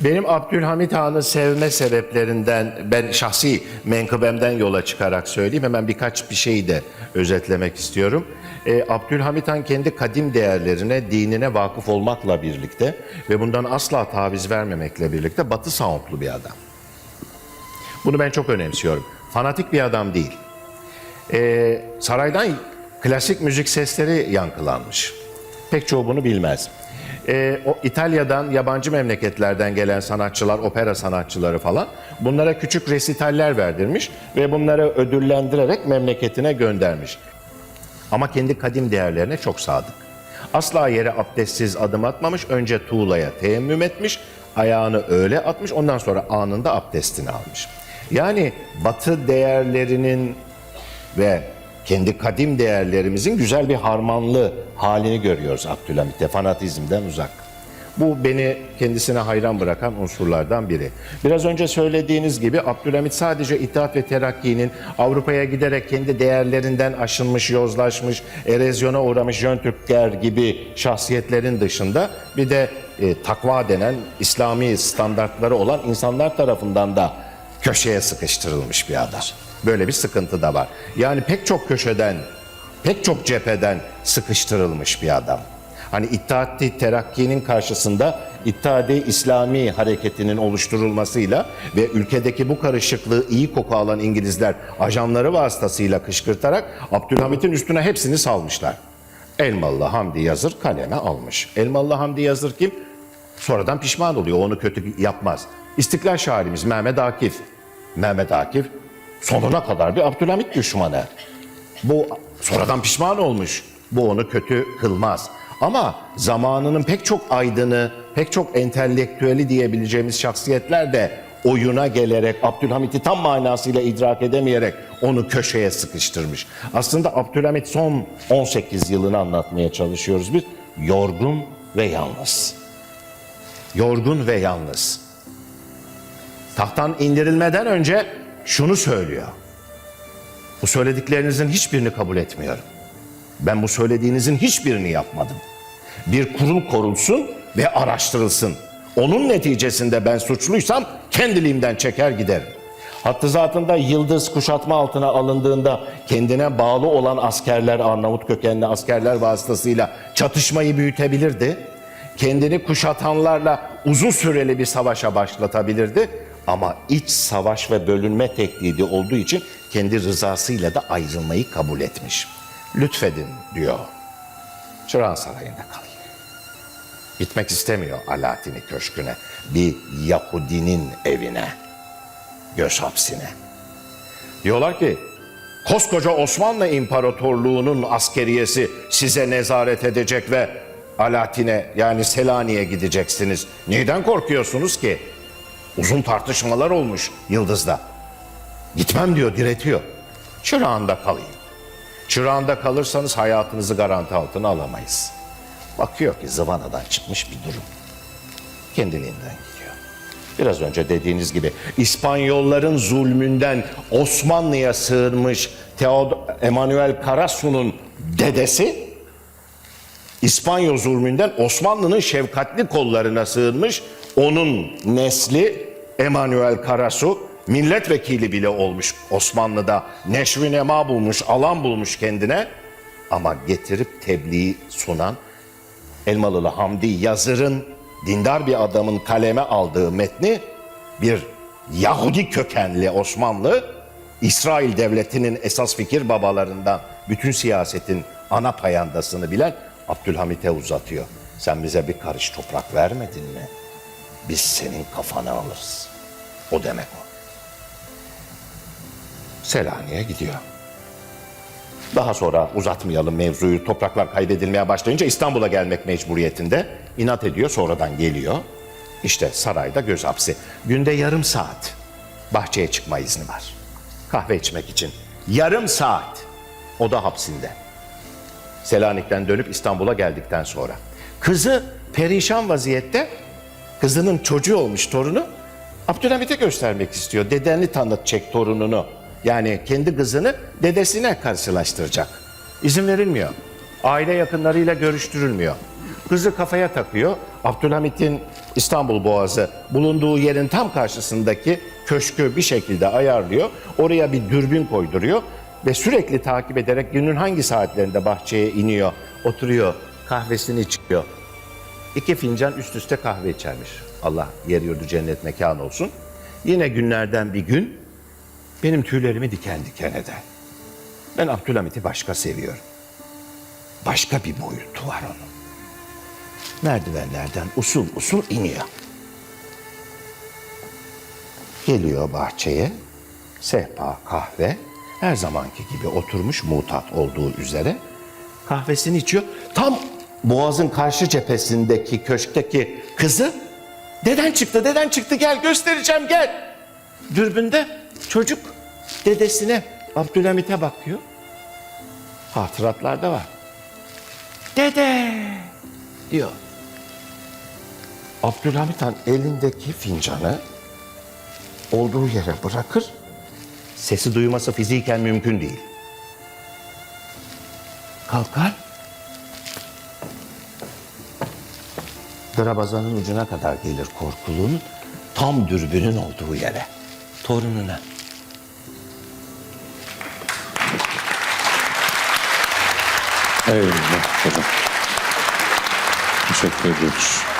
Benim Abdülhamit Han'ı sevme sebeplerinden ben şahsi menkıbemden yola çıkarak söyleyeyim. Hemen birkaç bir şeyi de özetlemek istiyorum. Ee, Abdülhamit Han kendi kadim değerlerine, dinine vakıf olmakla birlikte ve bundan asla taviz vermemekle birlikte batı soundlu bir adam. Bunu ben çok önemsiyorum. Fanatik bir adam değil. Ee, saraydan klasik müzik sesleri yankılanmış. Pek çoğu bunu bilmez. Ee, o İtalya'dan, yabancı memleketlerden gelen sanatçılar, opera sanatçıları falan bunlara küçük resitaller verdirmiş ve bunları ödüllendirerek memleketine göndermiş. Ama kendi kadim değerlerine çok sadık. Asla yere abdestsiz adım atmamış, önce tuğlaya teyemmüm etmiş, ayağını öyle atmış, ondan sonra anında abdestini almış. Yani batı değerlerinin ve kendi kadim değerlerimizin güzel bir harmanlı halini görüyoruz Abdülhamit'te fanatizmden uzak. Bu beni kendisine hayran bırakan unsurlardan biri. Biraz önce söylediğiniz gibi Abdülhamit sadece İttihat ve Terakki'nin Avrupa'ya giderek kendi değerlerinden aşınmış, yozlaşmış, erozyona uğramış Jön Türkler gibi şahsiyetlerin dışında bir de e, takva denen İslami standartları olan insanlar tarafından da köşeye sıkıştırılmış bir adam. Böyle bir sıkıntı da var. Yani pek çok köşeden, pek çok cepheden sıkıştırılmış bir adam. Hani İttihat-ı Terakki'nin karşısında İttihad-ı İslami hareketinin oluşturulmasıyla ve ülkedeki bu karışıklığı iyi koku alan İngilizler ajanları vasıtasıyla kışkırtarak Abdülhamit'in üstüne hepsini salmışlar. Elmalı Hamdi Yazır kaleme almış. Elmalı Hamdi Yazır kim? Sonradan pişman oluyor. Onu kötü yapmaz. İstiklal şairimiz Mehmet Akif. Mehmet Akif sonuna kadar bir Abdülhamit düşmanı. Bu sonradan pişman olmuş. Bu onu kötü kılmaz. Ama zamanının pek çok aydını, pek çok entelektüeli diyebileceğimiz şahsiyetler de oyuna gelerek Abdülhamit'i tam manasıyla idrak edemeyerek onu köşeye sıkıştırmış. Aslında Abdülhamit son 18 yılını anlatmaya çalışıyoruz biz. Yorgun ve yalnız. Yorgun ve yalnız. Tahttan indirilmeden önce şunu söylüyor. Bu söylediklerinizin hiçbirini kabul etmiyorum. Ben bu söylediğinizin hiçbirini yapmadım. Bir kurul korulsun ve araştırılsın. Onun neticesinde ben suçluysam kendiliğimden çeker giderim. Hattı zatında yıldız kuşatma altına alındığında kendine bağlı olan askerler, Arnavut kökenli askerler vasıtasıyla çatışmayı büyütebilirdi. Kendini kuşatanlarla uzun süreli bir savaşa başlatabilirdi. Ama iç savaş ve bölünme tehdidi olduğu için kendi rızasıyla da ayrılmayı kabul etmiş. Lütfedin diyor. Çırağan Sarayı'nda kalayım. Gitmek istemiyor Alaaddin'i köşküne. Bir Yahudinin evine. Göz hapsine. Diyorlar ki koskoca Osmanlı İmparatorluğu'nun askeriyesi size nezaret edecek ve Alaaddin'e yani Selanik'e gideceksiniz. Neden korkuyorsunuz ki? Uzun tartışmalar olmuş Yıldız'da. Gitmem diyor, diretiyor. Çırağında kalayım. Çırağında kalırsanız hayatınızı garanti altına alamayız. Bakıyor ki zıvanadan çıkmış bir durum. Kendiliğinden gidiyor. Biraz önce dediğiniz gibi İspanyolların zulmünden Osmanlı'ya sığınmış Teod Emanuel Karasu'nun dedesi İspanyol zulmünden Osmanlı'nın şefkatli kollarına sığınmış. Onun nesli Emanuel Karasu milletvekili bile olmuş Osmanlı'da. Neşvi nema bulmuş, alan bulmuş kendine. Ama getirip tebliği sunan Elmalılı Hamdi Yazır'ın dindar bir adamın kaleme aldığı metni bir Yahudi kökenli Osmanlı İsrail devletinin esas fikir babalarından bütün siyasetin ana payandasını bilen Abdülhamit'e uzatıyor. Sen bize bir karış toprak vermedin mi? Biz senin kafanı alırız. O demek o. Selanik'e gidiyor. Daha sonra uzatmayalım mevzuyu. Topraklar kaybedilmeye başlayınca İstanbul'a gelmek mecburiyetinde. inat ediyor, sonradan geliyor. İşte sarayda göz hapsi. Günde yarım saat bahçeye çıkma izni var. Kahve içmek için. Yarım saat. O da hapsinde. Selanik'ten dönüp İstanbul'a geldikten sonra. Kızı perişan vaziyette, kızının çocuğu olmuş torunu, Abdülhamit'e göstermek istiyor. Dedeni tanıtacak torununu. Yani kendi kızını dedesine karşılaştıracak. İzin verilmiyor. Aile yakınlarıyla görüştürülmüyor. Kızı kafaya takıyor. Abdülhamit'in İstanbul Boğazı bulunduğu yerin tam karşısındaki köşkü bir şekilde ayarlıyor. Oraya bir dürbün koyduruyor ve sürekli takip ederek günün hangi saatlerinde bahçeye iniyor, oturuyor, kahvesini içiyor. İki fincan üst üste kahve içermiş. Allah yer yurdu cennet mekan olsun. Yine günlerden bir gün benim tüylerimi diken diken eder. Ben Abdülhamit'i başka seviyorum. Başka bir boyutu var onun. Merdivenlerden usul usul iniyor. Geliyor bahçeye. Sehpa, kahve. Her zamanki gibi oturmuş mutat olduğu üzere. Kahvesini içiyor. Tam boğazın karşı cephesindeki köşkteki kızı deden çıktı, deden çıktı gel göstereceğim gel. Dürbünde çocuk dedesine Abdülhamit'e bakıyor. Hatıratlarda var. Dede diyor. Abdülhamit Han elindeki fincanı olduğu yere bırakır. Sesi duyması fiziken mümkün değil. Kalkar. Drabazanın ucuna kadar gelir korkuluğun tam dürbünün olduğu yere. Torununa. Eyvallah. Teşekkür ediyoruz.